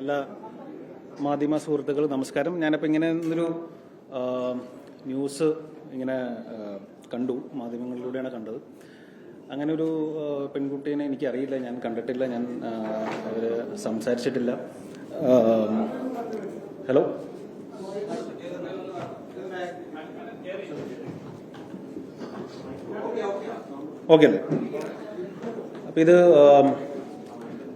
എല്ലാ മാധ്യമ സുഹൃത്തുക്കളും നമസ്കാരം. ഞാനിപ്പോൾ ഇങ്ങനെ ഒരു ന്യൂസ് ഇങ്ങനെ കണ്ടു. മാധ്യമങ്ങളിലൂടെയാണ് കണ്ടത്. അങ്ങനെ ഒരു പെൺകുട്ടീനെ എനിക്കറിയില്ല. ഞാൻ കണ്ടിട്ടില്ല. ഞാൻ അവർ സംസാരിച്ചിട്ടില്ല. ഹലോ? ഓക്കെ അല്ലേ അപ്പം ഇത്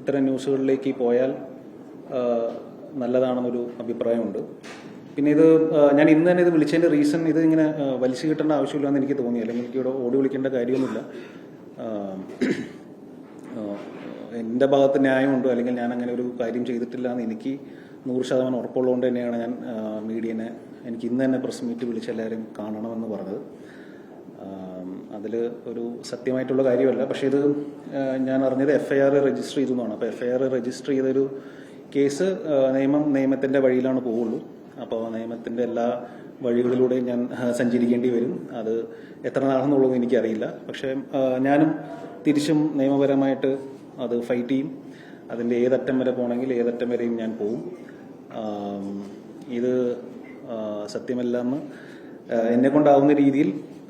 ഇത്തരം ന്യൂസുകളിലേക്ക് പോയാൽ നല്ലതാണെന്നൊരു അഭിപ്രായമുണ്ട്. പിന്നെ ഇത് ഞാൻ ഇന്ന് തന്നെ ഇത് വിളിച്ചതിന്റെ റീസൺ ഇത് ഇങ്ങനെ വലിച്ചു കിട്ടേണ്ട ആവശ്യമില്ലെന്ന് എനിക്ക് തോന്നി. അല്ലെങ്കിൽ എനിക്ക് ഇവിടെ ഓടി വിളിക്കേണ്ട കാര്യമൊന്നുമില്ല. എന്റെ ഭാഗത്ത് ന്യായമുണ്ടോ? അല്ലെങ്കിൽ ഞാൻ അങ്ങനെ ഒരു കാര്യം ചെയ്തിട്ടില്ല എന്ന് എനിക്ക് നൂറ് ശതമാനം ഉറപ്പുള്ളതുകൊണ്ട് തന്നെയാണ് ഞാൻ മീഡിയനെ എനിക്ക് ഇന്ന് തന്നെ പ്രസ് മീറ്റ് വിളിച്ച് എല്ലാവരും കാണണമെന്ന് പറഞ്ഞത്. അതിൽ ഒരു സത്യമായിട്ടുള്ള കാര്യമല്ല. പക്ഷേ ഇത് ഞാൻ അറിഞ്ഞത് എഫ് ഐ ആർ രജിസ്റ്റർ ചെയ്തു എന്നാണ് അപ്പോൾ എഫ് ഐ ആർ രജിസ്റ്റർ ചെയ്തൊരു കേസ് നിയമം നിയമത്തിന്റെ വഴിയിലാണ് പോവുള്ളൂ. അപ്പോൾ നിയമത്തിന്റെ എല്ലാ വഴികളിലൂടെയും ഞാൻ സഞ്ചരിക്കേണ്ടി വരും. അത് എത്ര നാളെന്നുള്ളത് എനിക്കറിയില്ല. പക്ഷേ ഞാനും തിരിച്ചും നിയമപരമായിട്ട് അത് ഫൈറ്റ് ചെയ്യും. അതിന്റെ ഏതറ്റം വരെ പോകണമെങ്കിൽ ഏതറ്റം വരെയും ഞാൻ പോവും. ഇത് സത്യമല്ല സത്യമല്ലെന്ന് എന്നെ കൊണ്ടാവുന്ന രീതിയിൽ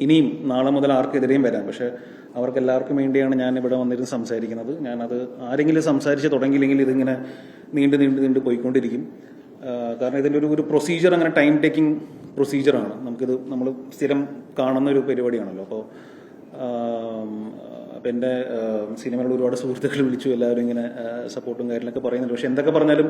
ഇനിയും നാളെ മുതൽ ആർക്കെതിരെയും വരാം. പക്ഷെ അവർക്ക് എല്ലാവർക്കും വേണ്ടിയാണ് ഞാൻ ഇവിടെ വന്നിരുന്ന് സംസാരിക്കുന്നത്. ഞാനത് ആരെങ്കിലും സംസാരിച്ച് തുടങ്ങിയില്ലെങ്കിൽ ഇതിങ്ങനെ നീണ്ടു നീണ്ടു നീണ്ടു പോയിക്കൊണ്ടിരിക്കും. കാരണം ഇതിന്റെ ഒരു ഒരു പ്രൊസീജിയർ അങ്ങനെ ടൈം ടേക്കിംഗ് പ്രൊസീജിയറാണ് നമുക്കിത് നമ്മൾ സ്ഥിരം കാണുന്ന ഒരു പരിപാടിയാണല്ലോ. അപ്പോൾ അപ്പം എന്റെ സിനിമയിലുള്ള ഒരുപാട് സുഹൃത്തുക്കൾ വിളിച്ചു എല്ലാവരും ഇങ്ങനെ സപ്പോർട്ടും കാര്യങ്ങളൊക്കെ പറയുന്നുണ്ട്. പക്ഷെ എന്തൊക്കെ പറഞ്ഞാലും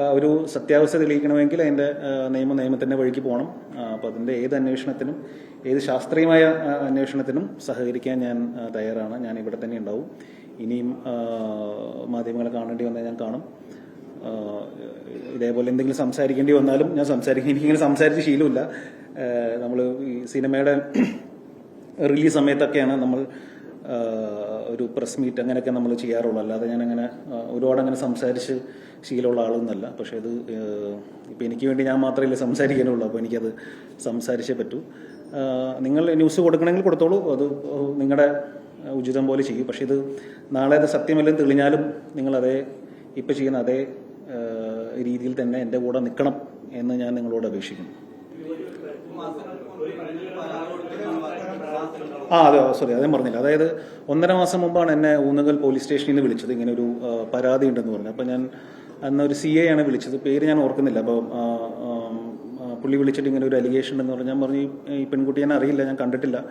ഒരു സത്യാവസ്ഥ തെളിയിക്കണമെങ്കിൽ അതിന്റെ നിയമ നിയമത്തിന്റെ വഴിക്ക് പോകണം. അപ്പോൾ അതിന്റെ ഏത് അന്വേഷണത്തിനും ഏത് ശാസ്ത്രീയമായ അന്വേഷണത്തിനും സഹകരിക്കാൻ ഞാൻ തയ്യാറാണ്. ഞാൻ ഇവിടെ തന്നെ ഉണ്ടാവും. ഇനിയും മാധ്യമങ്ങളെ കാണേണ്ടി വന്നാൽ ഞാൻ കാണും. ഇതേപോലെ എന്തെങ്കിലും സംസാരിക്കേണ്ടി വന്നാലും ഞാൻ സംസാരിക്കും. എനിക്കിങ്ങനെ സംസാരിച്ച് ശീലമില്ല. നമ്മൾ ഈ സിനിമയുടെ റിലീസ് സമയത്തൊക്കെയാണ് നമ്മൾ ഒരു പ്രസ് മീറ്റ് അങ്ങനെയൊക്കെ നമ്മൾ ചെയ്യാറുള്ളൂ. അല്ലാതെ ഞാൻ അങ്ങനെ ഒരുപാട് അങ്ങനെ സംസാരിച്ച് ശീലമുള്ള ആളൊന്നുമല്ല പക്ഷേ അത് ഇപ്പം എനിക്ക് വേണ്ടി ഞാൻ മാത്രമല്ലേ സംസാരിക്കാനുള്ളൂ. അപ്പോൾ എനിക്കത് സംസാരിച്ചേ പറ്റൂ. നിങ്ങൾ ന്യൂസ് കൊടുക്കണമെങ്കിൽ കൊടുത്തോളൂ. അത് നിങ്ങളുടെ ഉചിതം പോലെ ചെയ്യും. പക്ഷേ ഇത് നാളെ അത് സത്യമല്ലെന്ന് തെളിഞ്ഞാലും നിങ്ങളതേ ഇപ്പോൾ ഇപ്പം ചെയ്യുന്ന അതേ രീതിയിൽ തന്നെ എന്റെ കൂടെ നിൽക്കണം എന്ന് ഞാൻ നിങ്ങളോട് അപേക്ഷിക്കുന്നു. ആ അതെ സോറി അതേ പറഞ്ഞില്ല. അതായത് ഒന്നര മാസം മുമ്പാണ് എന്നെ ഊന്നുകൽ പോലീസ് സ്റ്റേഷനിൽ നിന്ന് വിളിച്ചത്. ഇങ്ങനെ ഒരു പരാതി ഉണ്ടെന്ന് പറഞ്ഞു. അപ്പം ഞാൻ അന്ന് ഒരു സി എ ആണ് വിളിച്ചത്. പേര് ഞാൻ ഓർക്കുന്നില്ല. അപ്പോൾ പുള്ളി വിളിച്ചിട്ട് ഇങ്ങനെ ഒരു അലിഗേഷൻ എന്ന് പറഞ്ഞു ഞാൻ പറഞ്ഞു "ഈ- ഈ പെൺകുട്ടി ഞാൻ അറിയില്ല ഞാൻ കണ്ടിട്ടില്ല.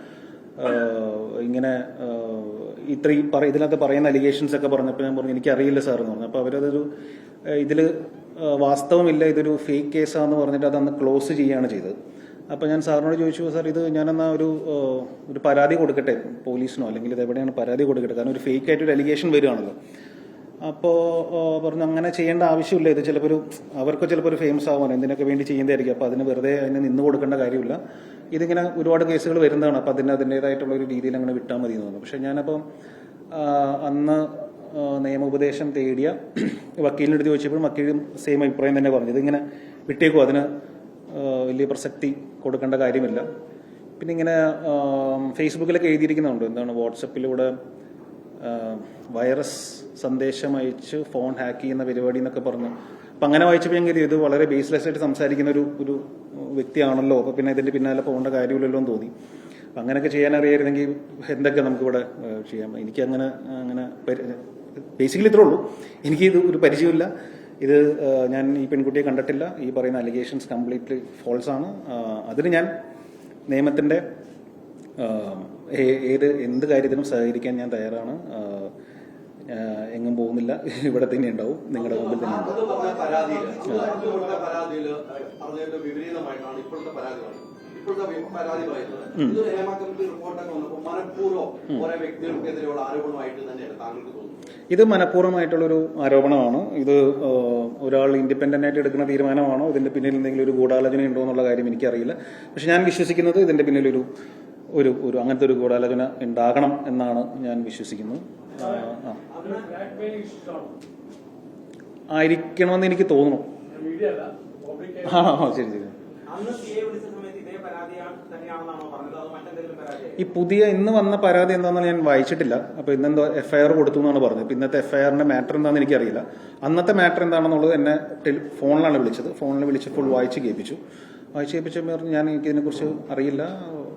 ഇങ്ങനെ ഇത്രയും പറ ഇതിനകത്ത് പറയുന്ന അലിഗേഷൻസ് ഒക്കെ പറഞ്ഞപ്പോൾ ഞാൻ പറഞ്ഞു എനിക്കറിയില്ല സാർ എന്ന് പറഞ്ഞു. അപ്പോൾ അവരതൊരു ഇതിൽ വാസ്തവമില്ല ഇതൊരു ഫേക്ക് കേസാന്ന് പറഞ്ഞിട്ട് അതന്ന് ക്ലോസ് ചെയ്യുകയാണ് ചെയ്തത്. അപ്പോൾ ഞാൻ സാറിനോട് ചോദിച്ചു സാർ ഇത് ഞാനെന്നാ ഒരു ഒരു പരാതി കൊടുക്കട്ടെ? പോലീസിനോ അല്ലെങ്കിൽ ഇത് എവിടെയാണ് പരാതി കൊടുക്കട്ടെ? കാരണം ഒരു ഫേക്ക് ആയിട്ട് ഒരു അലിഗേഷൻ വരികയാണല്ലോ. അപ്പോൾ പറഞ്ഞു അങ്ങനെ ചെയ്യേണ്ട ആവശ്യമില്ല. ഇത് ചിലപ്പോൾ ഒരു അവർക്ക് ചിലപ്പോൾ ഒരു ഫേമസ് ആവാൻ എന്തിനൊക്കെ വേണ്ടി ചെയ്യുന്നതായിരിക്കും. അപ്പോൾ അതിന് വെറുതെ അതിനെ നിന്ന് കൊടുക്കേണ്ട കാര്യമില്ല. ഇതിങ്ങനെ ഒരുപാട് കേസുകൾ വരുന്നതാണ്. അപ്പോൾ അതിന് അതിന്റേതായിട്ടുള്ള ഒരു രീതിയിൽ അങ്ങനെ വിട്ടാൽ മതി എന്ന് തോന്നുന്നു. പക്ഷേ ഞാനപ്പം അന്ന് നിയമോപദേശം തേടിയ വക്കീലിനെടുത്ത് ചോദിച്ചപ്പോഴും വക്കീലും സെയിം അഭിപ്രായം തന്നെ പറഞ്ഞു. ഇതിങ്ങനെ വിട്ടേക്കും. അതിന് വലിയ പ്രസക്തി കൊടുക്കേണ്ട കാര്യമില്ല. പിന്നെ ഇങ്ങനെ ഫേസ്ബുക്കിലൊക്കെ എഴുതിയിരിക്കുന്നുണ്ട്. എന്താണ് വാട്സപ്പിലൂടെ വൈറസ് സന്ദേശം അയച്ച് ഫോൺ ഹാക്ക് ചെയ്യുന്ന പരിപാടി എന്നൊക്കെ പറഞ്ഞു. അപ്പം അങ്ങനെ വായിച്ചപ്പോൾ ഞാൻ ഇത് വളരെ ബേസ്ലെസ് ആയിട്ട് സംസാരിക്കുന്ന ഒരു ഒരു വ്യക്തിയാണല്ലോ. അപ്പോൾ പിന്നെ ഇതിന്റെ പിന്നാലെ പോകേണ്ട കാര്യമില്ലല്ലോ എന്ന് തോന്നി. അപ്പം അങ്ങനെയൊക്കെ ചെയ്യാൻ അറിയായിരുന്നെങ്കിൽ എന്തൊക്കെ നമുക്കിവിടെ ചെയ്യാം. എനിക്ക് അങ്ങനെ അങ്ങനെ ബേസിക്കലി ഇത്രേ ഉള്ളൂ. എനിക്ക് ഇത് ഒരു പരിചയമില്ല ഇത് ഞാൻ ഈ പെൺകുട്ടിയെ കണ്ടിട്ടില്ല. ഈ പറയുന്ന അലിഗേഷൻസ് കംപ്ലീറ്റ്ലി ഫോൾസ് ആണ്. അതിന് ഞാൻ നിയമത്തിന്റെ ഏത് എന്ത് കാര്യത്തിനും സഹകരിക്കാൻ ഞാൻ തയ്യാറാണ്. എങ്ങും പോകുന്നില്ല. ഇവിടെ തന്നെ ഉണ്ടാവും. നിങ്ങളുടെ മുമ്പിൽ തന്നെ ഉണ്ടാവും. ഇപ്പോഴത്തെ പരാതി പറയുന്നത്. ഹേമ കമ്മിറ്റി റിപ്പോർട്ടൊക്കെ വന്നപ്പോൾ മനഃപൂർവം കുറെ വ്യക്തികൾക്കെതിരെയുള്ള ആരോപണമായിട്ട് തന്നെയാണ് താങ്കൾക്ക് തോന്നുന്നത്. ഇത് മനഃപൂർവമായിട്ടുള്ളൊരു ആരോപണമാണ്. ഇത് ഒരാൾ ഇൻഡിപെൻഡന്റ് ആയിട്ട് എടുക്കുന്ന തീരുമാനമാണോ? ഇതിന്റെ പിന്നിൽ എന്തെങ്കിലും ഒരു ഗൂഢാലോചന ഉണ്ടോ എന്നുള്ള കാര്യം എനിക്കറിയില്ല. പക്ഷെ ഞാൻ വിശ്വസിക്കുന്നത് ഇതിന്റെ പിന്നിലൊരു ഒരു ഒരു അങ്ങനത്തെ ഒരു ഗൂഢാലോചന ഉണ്ടാകണം എന്നാണ് ഞാൻ വിശ്വസിക്കുന്നത്. ആയിരിക്കണമെന്ന് എനിക്ക് തോന്നുന്നു. മീഡിയ അല്ല പബ്ലിക് ആ ആ, ശരി ശരി. ഈ പുതിയ ഇന്ന് വന്ന പരാതി എന്താണെന്ന് ഞാൻ വായിച്ചിട്ടില്ല. അപ്പൊ ഇന്നെന്തോ എഫ്ഐആർ കൊടുത്തു എന്നാണ് പറഞ്ഞത്. ഇപ്പൊ ഇന്നത്തെ എഫ്ഐആറിന്റെ മാറ്റർ എന്താണെന്ന് എനിക്കറിയില്ല. അന്നത്തെ മാറ്റർ എന്താണെന്നുള്ളത് എന്നെ ഫോണിലാണ് വിളിച്ചത്. ഫോണിൽ വിളിച്ചപ്പോൾ വായിച്ച് കേൾപ്പിച്ചു. വായിച്ച് കേൾപ്പിച്ചപ്പോൾ ഞാൻ എനിക്ക് ഇതിനെക്കുറിച്ച് അറിയില്ല.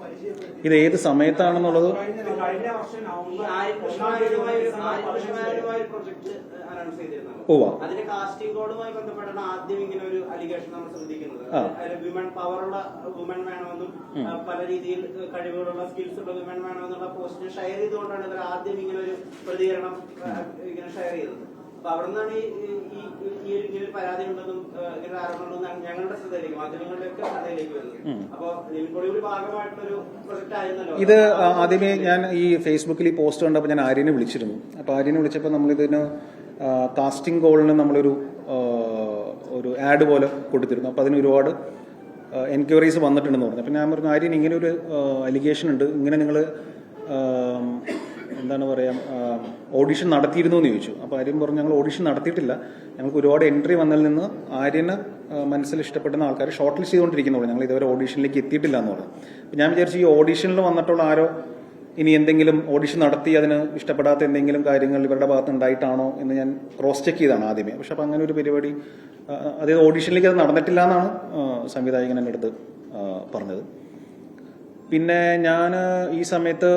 പരിചയപ്പെടുത്തി ഇത് ഏത് സമയത്താണെന്നുള്ളത്? ഉവ്വ. അതിന്റെ കാസ്റ്റിംഗ് കോഡുമായി ബന്ധപ്പെട്ടാണ് ആദ്യം ഇങ്ങനെ ഒരു അലിഗേഷൻ നമ്മൾ ശ്രദ്ധിക്കുന്നത് ആ. വിമൻ പവറുള്ള വുമൻ വേണമെന്നും പല രീതിയിൽ കഴിവുകളുള്ള സ്കിൽസ് ഉള്ള വിമൻ വേണമെന്നുള്ള പോസ്റ്റ് ഷെയർ ചെയ്തുകൊണ്ടാണ് ഇവർ ആദ്യം ഇങ്ങനെ ഒരു പ്രതികരണം ഇങ്ങനെ ഷെയർ ചെയ്തത് അപ്പൊ അവിടെ നിന്നാണ് ഈ ഇങ്ങനെ ഒരു പരാതി ഉണ്ടെന്നും ഇങ്ങനെ ആരോപണം ഞങ്ങളുടെ ശ്രദ്ധയിലേക്ക് മാധ്യമങ്ങളിലൊക്കെ ശ്രദ്ധയിലേക്ക് വരുന്നത്. അപ്പൊ നിൽക്കൊടി ഒരു ഭാഗമായിട്ടൊരു പ്രൊജക്ട് ആയിരുന്നല്ലോ ഇത് ആദ്യമേ ഞാൻ ഈ ഫേസ്ബുക്കിൽ ഈ പോസ്റ്റ് കണ്ടപ്പോൾ ഞാൻ ആര്യനെ വിളിച്ചിരുന്നു. അപ്പോൾ ആര്യനെ വിളിച്ചപ്പോൾ നമ്മളിതിന് കാസ്റ്റിംഗ് കോളിന് നമ്മളൊരു ഒരു ആഡ് പോലെ കൊടുത്തിരുന്നു. അപ്പോൾ അതിന് ഒരുപാട് എൻക്വയറീസ് വന്നിട്ടുണ്ടെന്ന് പറഞ്ഞു. അപ്പോൾ ഞാൻ പറഞ്ഞു ആര്യൻ ഇങ്ങനെ ഒരു അലിഗേഷൻ ഉണ്ട്. ഇങ്ങനെ നിങ്ങൾ എന്താണ് പറയുക ഓഡിഷൻ നടത്തിയിരുന്നു എന്ന് ചോദിച്ചു. അപ്പോൾ ആര്യൻ പറഞ്ഞു ഞങ്ങൾ ഓഡിഷൻ നടത്തിയിട്ടില്ല. ഞങ്ങൾക്ക് ഒരുപാട് എൻട്രി വന്നതിൽ നിന്ന് ആര്യന് മനസ്സിൽ ഇഷ്ടപ്പെടുന്ന ആൾക്കാർ ഷോർട്ട് ലിസ്റ്റ് ചെയ്തുകൊണ്ടിരിക്കുന്നുള്ളൂ. ഞങ്ങൾ ഇതുവരെ ഓഡിഷനിലേക്ക് എത്തിയിട്ടില്ല എന്ന് പറഞ്ഞു. ഞാൻ വിചാരിച്ചു ഈ ഓഡിഷനിൽ വന്നിട്ടുള്ള ആരോ ഇനി എന്തെങ്കിലും ഓഡിഷൻ നടത്തി അതിന് ഇഷ്ടപ്പെടാത്ത എന്തെങ്കിലും കാര്യങ്ങൾ ഇവരുടെ ഭാഗത്ത് ഉണ്ടായിട്ടാണോ എന്ന് ഞാൻ ക്രോസ് ചെക്ക് ചെയ്താണ് ആദ്യമേ. പക്ഷെ അപ്പം അങ്ങനെ ഒരു പരിപാടി അതായത് ഓഡിഷനിലേക്ക് അത് നടന്നിട്ടില്ല എന്നാണ് സംവിധായകൻ എന്റെ അടുത്ത് പറഞ്ഞത്. പിന്നെ ഞാൻ ഈ സമയത്ത്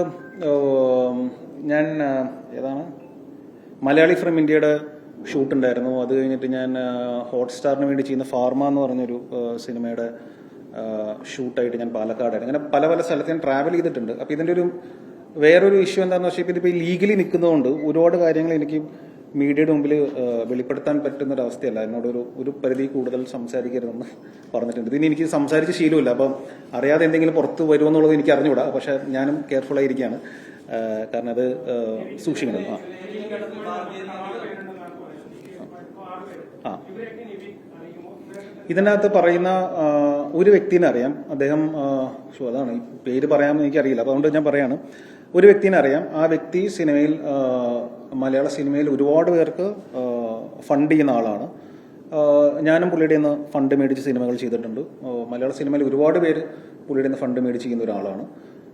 ഞാൻ ഏതാണ്? മലയാളി ഫ്രം ഇന്ത്യയുടെ ഷൂട്ട് ഉണ്ടായിരുന്നു. അത് കഴിഞ്ഞിട്ട് ഞാൻ ഹോട്ട്സ്റ്റാറിന് വേണ്ടി ചെയ്യുന്ന ഫാർമ എന്ന് പറഞ്ഞൊരു സിനിമയുടെ ഷൂട്ടായിട്ട് ഞാൻ പാലക്കാടായിരുന്നു. അങ്ങനെ പല പല സ്ഥലത്ത് ഞാൻ ട്രാവൽ ചെയ്തിട്ടുണ്ട്. അപ്പോൾ ഇതിന്റെ ഒരു വേറൊരു ഇഷ്യൂ എന്താണെന്ന് വെച്ചാൽ ഇതിപ്പോൾ ലീഗലി നിൽക്കുന്നതുകൊണ്ട് ഒരുപാട് കാര്യങ്ങൾ എനിക്ക് മീഡിയയുടെ മുമ്പിൽ വെളിപ്പെടുത്താൻ പറ്റുന്ന ഒരു അവസ്ഥയല്ല എന്നോട് ഒരു പരിധി കൂടുതൽ സംസാരിക്കരുതെന്ന് പറഞ്ഞിട്ടുണ്ട്. ഇതിന് എനിക്ക് സംസാരിച്ച് ശീലമില്ല. അപ്പം അറിയാതെ എന്തെങ്കിലും പുറത്ത് വരുമെന്നുള്ളത് എനിക്ക് അറിഞ്ഞുകൂടാ. പക്ഷെ ഞാനും കെയർഫുൾ ആയിരിക്കുകയാണ് കാരണം അത് സൂക്ഷിക്കണം. ആ. ആ. ഇതിനകത്ത് പറയുന്ന ഒരു വ്യക്തിനെ അറിയാം. അദ്ദേഹം അതാണ്. പേര് പറയാമെന്ന് എനിക്കറിയില്ല. അതുകൊണ്ട് ഞാൻ പറയാണ്. ഒരു വ്യക്തിനെ അറിയാം. ആ വ്യക്തി സിനിമയിൽ മലയാള സിനിമയിൽ ഒരുപാട് പേർക്ക് ഫണ്ട് ചെയ്യുന്ന ആളാണ്. ഞാനും പുള്ളിയുടെ നിന്ന് ഫണ്ട് മേടിച്ച് സിനിമകൾ ചെയ്തിട്ടുണ്ട്. മലയാള സിനിമയിൽ ഒരുപാട് പേര് പുള്ളിയുടെ നിന്ന് ഫണ്ട് മേടിച്ച് ചെയ്യുന്ന ഒരാളാണ്.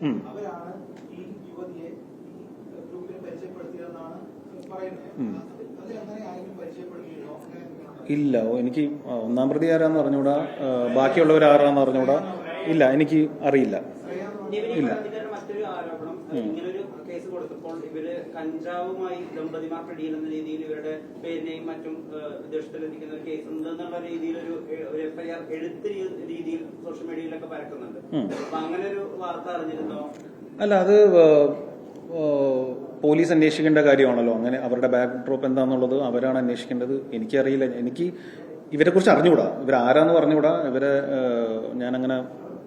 അവരാണ് ഈ യുവതിയെ ഗ്രൂപ്പിൽ പരിചയപ്പെടുത്തിയതെന്നാണ്? ഇല്ല എനിക്ക് ഒന്നാം പ്രതി ആരാന്ന് അറിഞ്ഞൂടാ ബാക്കിയുള്ളവർ ആരാന്ന് അറിഞ്ഞൂടാ ഇല്ല എനിക്ക് അറിയില്ല. ഇല്ല. കേസ് കൊടുത്തപ്പോൾ ഇവർ കഞ്ചാവുമായി ദമ്പതിമാർ പിടിയിലെന്ന രീതിയിൽ ഇവരുടെ പേരിനെയും മറ്റും വിദേശത്തിലെത്തിക്കുന്ന ഒരു കേസ് ഉണ്ടെന്നുള്ള രീതിയിൽ ഒരു ഒരു എഫ്ഐആർ എഴുത്ത് രീതിയിൽ സോഷ്യൽ മീഡിയയിലൊക്കെ പരക്കുന്നുണ്ട്. അപ്പൊ അങ്ങനെ ഒരു വാർത്ത അറിഞ്ഞിരുന്നോ? അല്ല അത് പോലീസ് അന്വേഷിക്കേണ്ട കാര്യമാണല്ലോ. അങ്ങനെ അവരുടെ ബാക്ക് ഡ്രോപ്പ് എന്താണെന്നുള്ളത് അവരാണ് അന്വേഷിക്കേണ്ടത്. എനിക്കറിയില്ല. എനിക്ക് ഇവരെക്കുറിച്ച് അറിഞ്ഞുകൂടാ. ഇവർ ആരാന്ന് പറഞ്ഞുകൂടാ. ഇവരെ ഞാനങ്ങനെ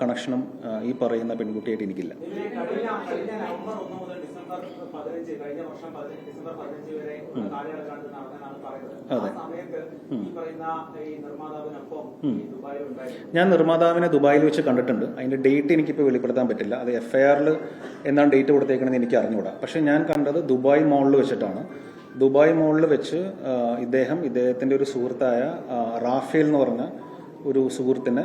കണക്ഷനും ഈ പറയുന്ന പെൺകുട്ടിയായിട്ട് എനിക്കില്ല. അതെ. ഞാൻ നിർമ്മാതാവിനെ ദുബായിൽ വെച്ച് കണ്ടിട്ടുണ്ട്. അതിന്റെ ഡേറ്റ് എനിക്കിപ്പോൾ വെളിപ്പെടുത്താൻ പറ്റില്ല. അത് എഫ് ഐ ആറിൽ എന്നാണ് ഡേറ്റ് കൊടുത്തേക്കണമെന്ന് എനിക്ക് അറിഞ്ഞുകൂടാ. പക്ഷെ ഞാൻ കണ്ടത് ദുബായ് മോളിൽ വെച്ചിട്ടാണ്. ദുബായ് മോളിൽ വെച്ച് ഇദ്ദേഹം ഇദ്ദേഹത്തിന്റെ ഒരു സുഹൃത്തായ റാഫേൽ എന്ന് പറഞ്ഞ ഒരു സുഹൃത്തിനെ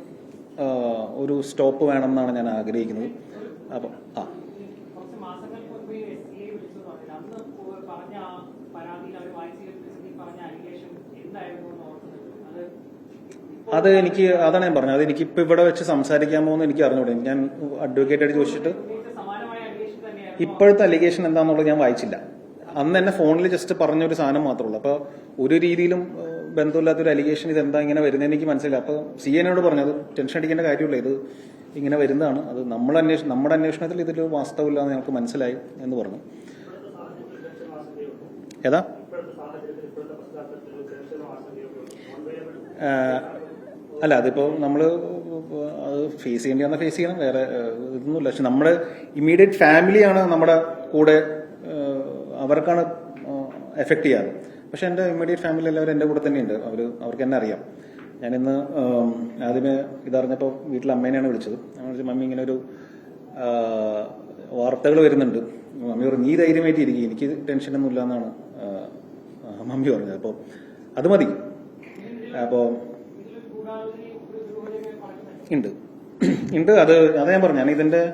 ഒരു സ്റ്റോപ്പ് വേണമെന്നാണ് ഞാൻ ആഗ്രഹിക്കുന്നത്. അപ്പം ആ. ഓർക്കുന്നത് അത് എനിക്ക് അതാണ് ഞാൻ പറഞ്ഞത്. അത് എനിക്ക് ഇപ്പൊ ഇവിടെ വെച്ച് സംസാരിക്കാൻ പോകുന്നത് എനിക്ക് അറിഞ്ഞൂടെ. ഞാൻ അഡ്വക്കേറ്റ് ആയിട്ട് ചോദിച്ചിട്ട് ഇപ്പോഴത്തെ അലിഗേഷൻ എന്താണെന്നുള്ളത് ഞാൻ വായിച്ചില്ല. അന്ന് എന്നെ ഫോണിൽ ജസ്റ്റ് പറഞ്ഞൊരു സാധനം മാത്രമേ ഉള്ളൂ. അപ്പോൾ ഒരു രീതിയിലും ബന്ധമില്ലാത്തൊരു അലിഗേഷൻ ഇത് എന്താ ഇങ്ങനെ വരുന്നത് എനിക്ക് മനസ്സിലായി അപ്പോൾ സി എനോട് പറഞ്ഞത് ടെൻഷൻ അടിക്കേണ്ട കാര്യമില്ല. ഇത് ഇങ്ങനെ വരുന്നതാണ്. അത് നമ്മൾ അന്വേഷണം നമ്മുടെ അന്വേഷണത്തിൽ ഇതിൽ വാസ്തവമില്ല എന്ന് ഞങ്ങൾക്ക് മനസ്സിലായി എന്ന് പറഞ്ഞു. ഏതാ? അല്ല അതിപ്പോ നമ്മൾ അത് ഫേസ് ചെയ്യേണ്ടി വന്നാൽ ഫേസ് ചെയ്യണം. വേറെ ഇതൊന്നുമില്ല. പക്ഷെ നമ്മുടെ ഇമ്മീഡിയറ്റ് ഫാമിലിയാണ് നമ്മുടെ കൂടെ അവർക്കാണ് എഫക്ട് ചെയ്യാറ്. പക്ഷെ എന്റെ ഇമ്മീഡിയറ്റ് ഫാമിലി എല്ലാവരും എന്റെ കൂടെ തന്നെയുണ്ട്. അവർ അവർക്ക് എന്നെ അറിയാം. ഞാനിന്ന് ആദ്യമേ ഇതറിഞ്ഞപ്പോൾ വീട്ടിൽ അമ്മേനെയാണ് വിളിച്ചത്. ഞാൻ മമ്മി ഇങ്ങനെ ഒരു വാർത്തകൾ വരുന്നുണ്ട്. മമ്മി പറഞ്ഞു നീ ധൈര്യമായിട്ട് ഇരിക്കും. എനിക്ക് ടെൻഷനൊന്നും ഇല്ല എന്നാണ് മമ്മി പറഞ്ഞത്. അപ്പോൾ അത് മതി. അപ്പോൾ ഉണ്ട്. ഉണ്ട്. അത് അതാ ഞാൻ പറഞ്ഞു. ഞാൻ ഇതിന്റെ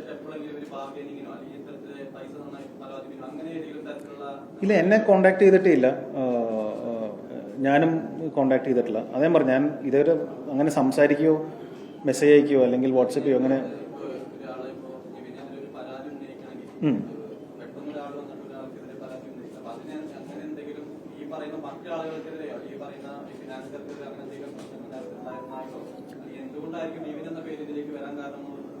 ഇല്ല എന്നെ കോണ്ടാക്ട് ചെയ്തിട്ടേ ഇല്ല ഞാനും കോണ്ടാക്ട് ചെയ്തിട്ടില്ല. അതേ പറഞ്ഞു ഞാൻ ഇതുവരെ അങ്ങനെ സംസാരിക്കുകയോ മെസ്സേജ് അയക്കുകയോ അല്ലെങ്കിൽ വാട്സപ്പ് ചെയ്യോ അങ്ങനെ ഒരാളെ ഇപ്പോ ഇവനെതിരെ ഒരു പരാതി ഉന്നയിക്കണമെങ്കിൽ ഉം. പെട്ടെന്ന് ഒരാൾ വന്നിട്ട് ഒരാൾക്കെതിരെ പരാതി ഉന്നയിക്കും അപ്പൊ അതിന് അങ്ങനെ എന്തെങ്കിലും ഈ പറയുന്ന മറ്റു ആളുകൾക്കെതിരെയോ ഈ പറയുന്ന ഫിനാൻസുകൾക്കെതിരെ അങ്ങനെ എന്തെങ്കിലും പ്രശ്നങ്ങൾ നേരത്തെ ഉണ്ടായിരുന്നായിട്ടോ അല്ലെങ്കിൽ എന്തുകൊണ്ടായിരിക്കും ഇവൻ എന്ന പേര് ഇതിലേക്ക് വരാൻ കാരണം എന്നുള്ളത്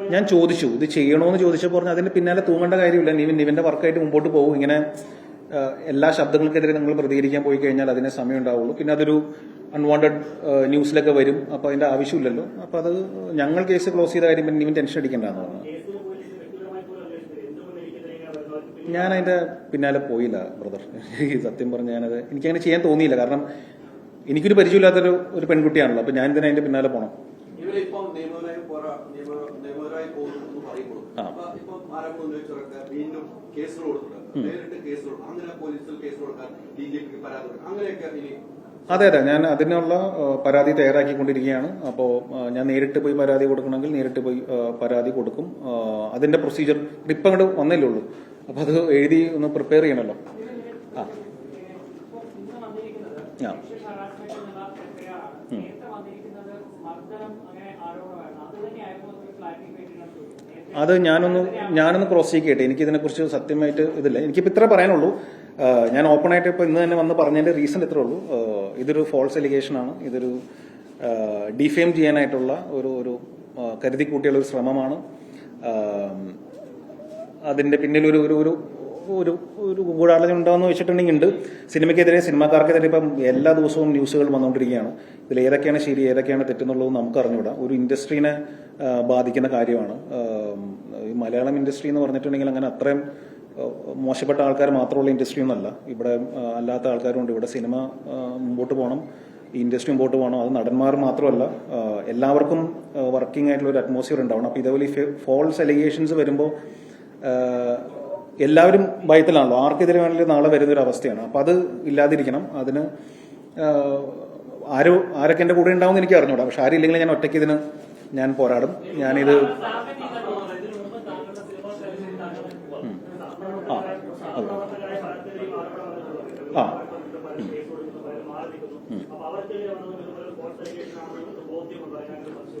ഞാൻ ചോദിച്ചു ഇത് ചെയ്യണോന്ന് ചോദിച്ചപ്പോൾ പറഞ്ഞു അതിന് പിന്നാലെ തൂങ്ങേണ്ട കാര്യമില്ല. നിവിൻ നിവിന്റെ വർക്കായിട്ട് മുമ്പോട്ട് പോകും. ഇങ്ങനെ എല്ലാ ശബ്ദങ്ങൾക്കെതിരെ നിങ്ങൾ പ്രതികരിക്കാൻ പോയി കഴിഞ്ഞാൽ അതിന് സമയം ഉണ്ടാവുള്ളൂ. പിന്നെ അതൊരു അൺവാണ്ടഡ് ന്യൂസിലൊക്കെ വരും. അപ്പൊ അതിന്റെ ആവശ്യമില്ലല്ലോ. അപ്പൊ അത് ഞങ്ങൾ കേസ് ക്ലോസ് ചെയ്ത കാര്യം നിവിൻ ടെൻഷൻ അടിക്കേണ്ടെന്ന് പറഞ്ഞു. ഞാൻ അതിന്റെ പിന്നാലെ പോയില്ല ബ്രദർ. സത്യം പറഞ്ഞ ഞാനത് എനിക്കങ്ങനെ ചെയ്യാൻ തോന്നിയില്ല. കാരണം എനിക്കൊരു പരിചയമില്ലാത്തൊരു ഒരു പെൺകുട്ടിയാണല്ലോ. അപ്പൊ ഞാൻ ഇതിനെ അതിന്റെ പിന്നാലെ പോകണം ഇവരിപ്പം നിയമപരമായി പോരാ നിയമ- നിയമപരമായി പോകുന്നു എന്ന് പറയുമ്പോഴും ആ. അപ്പൊ വീണ്ടും കേസുകൾ കൊടുത്തിട്ടുണ്ട് നേരിട്ട് കേസ് കൊടുക്കും അങ്ങനെ പോലീസിൽ കേസ് കൊടുക്കാൻ ഡി ജി പിക്ക് പരാതി അങ്ങനെയൊക്കെ ഇനി അതെ അതെ. ഞാൻ അതിനുള്ള പരാതി തയ്യാറാക്കിക്കൊണ്ടിരിക്കുകയാണ്. അപ്പോൾ ഞാൻ നേരിട്ട് പോയി പരാതി കൊടുക്കണമെങ്കിൽ നേരിട്ട് പോയി പരാതി കൊടുക്കും. അതിന്റെ പ്രൊസീജിയർ ഇപ്പം അങ്ങോട്ട് വന്നല്ലേ ഉള്ളൂ. അപ്പോൾ അത് എഴുതി ഒന്ന് പ്രിപ്പയർ ചെയ്യണമല്ലോ ആ. ആ. സെക്ഷൽ ഹറാസ്മെന്റ് എന്നുള്ള FIR ആണ്. നേരത്തെ വന്നിരിക്കുന്നത് മർദ്ദനം അങ്ങനെ ആരോപണമായിരുന്നു അത് തന്നെയായിരുന്നു ഒരു ക്ലാരിഫിക്കേഷൻ നേരത്തെ അത് ഞാനൊന്ന് ഞാനൊന്ന് ക്രോസ് ചെയ്യട്ടെ. എനിക്ക് ഇതിനെക്കുറിച്ച് സത്യമായിട്ട് ഇതില്ല. എനിക്കിപ്പോൾ ഇത്ര പറയാനുള്ളൂ. ഞാൻ ഓപ്പൺ ആയിട്ട് ഇപ്പോൾ ഇന്ന് തന്നെ വന്ന് പറഞ്ഞതിന്റെ റീസൺ ഇത്രേ ഉള്ളൂ. ഇതൊരു ഫോൾസ് എലിഗേഷൻ ആണ്. ഇതൊരു ഡിഫെയിം ചെയ്യാനായിട്ടുള്ള ഒരു ഒരു കരുതി കൂട്ടിയുള്ള ഒരു ശ്രമമാണ്. അതിന്റെ പിന്നിൽ ഒരു ഒരു ഒരു ഒരു ഒരു ഗൂഢാലോചന ഉണ്ടോയെന്ന് വെച്ചിട്ടുണ്ടെങ്കിൽ ഉണ്ട്. സിനിമയ്ക്കെതിരെ സിനിമാക്കാർക്കെതിരെ ഇപ്പം എല്ലാ ദിവസവും ന്യൂസുകൾ വന്നുകൊണ്ടിരിക്കുകയാണ്. ഇതിൽ ഏതൊക്കെയാണ് ശരി ഏതൊക്കെയാണ് തെറ്റെന്നുള്ളത് നമുക്ക് അറിഞ്ഞുകൂടാ ഒരു ഇൻഡസ്ട്രീനെ ബാധിക്കുന്ന കാര്യമാണ്. ഈ മലയാളം ഇൻഡസ്ട്രി എന്ന് പറഞ്ഞിട്ടുണ്ടെങ്കിൽ അങ്ങനെ അത്രയും മോശപ്പെട്ട ആൾക്കാർ മാത്രമുള്ള ഇൻഡസ്ട്രി ഒന്നല്ല. ഇവിടെ അല്ലാത്ത ആൾക്കാരുണ്ട്. ഇവിടെ സിനിമ മുമ്പോട്ട് പോകണം. ഇൻഡസ്ട്രി മുമ്പോട്ട് പോകണം. അത് നടന്മാർ മാത്രമല്ല എല്ലാവർക്കും വർക്കിംഗ് ആയിട്ടുള്ള ഒരു അറ്റ്മോസ്ഫിയർ ഉണ്ടാവണം. അപ്പോൾ ഇതേപോലെ ഈ ഫോൾസ് അലിഗേഷൻസ് വരുമ്പോൾ എല്ലാവരും ഭയത്തിലാണല്ലോ. ആർക്കെതിരെ വേണമെങ്കിലും നാളെ വരുന്നൊരു അവസ്ഥയാണ്. അപ്പം അത് ഇല്ലാതിരിക്കണം. അതിന് ആരോ ആരൊക്കെ എന്റെ കൂടെ ഉണ്ടാവും എന്ന് എനിക്ക് അറിഞ്ഞൂടാ. പക്ഷെ ആരും ഇല്ലെങ്കിൽ ഞാൻ ഒറ്റയ്ക്ക് ഇതിന് ഞാൻ പോരാടും. ഞാനിത് ഉം. ആ അതെ ആ അപ്പൊ അവർക്കെതിരെ വന്നത് ഇതുപോലെ ഫോൾസ് അലിഗേഷൻ ആണെന്ന് ബോധ്യമുണ്ടോ അതിനകത്ത് സംശയം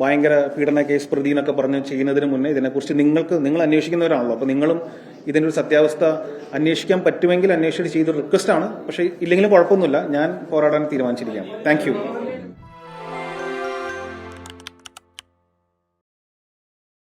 ഭയങ്കര പീഡന കേസ് പ്രതി എന്നൊക്കെ പറഞ്ഞ് ചെയ്യുന്നതിന് മുന്നേ ഇതിനെക്കുറിച്ച് നിങ്ങൾക്ക് നിങ്ങൾ അന്വേഷിക്കുന്നവരാണല്ലോ. അപ്പോൾ നിങ്ങളും ഇതിന്റെ ഒരു സത്യാവസ്ഥ അന്വേഷിക്കാൻ പറ്റുമെങ്കിൽ അന്വേഷിച്ച് ചെയ്തൊരു റിക്വസ്റ്റ് ആണ്. പക്ഷേ ഇല്ലെങ്കിലും കുഴപ്പമൊന്നുമില്ല. ഞാൻ പോരാടാൻ തീരുമാനിച്ചിരിക്കാം താങ്ക്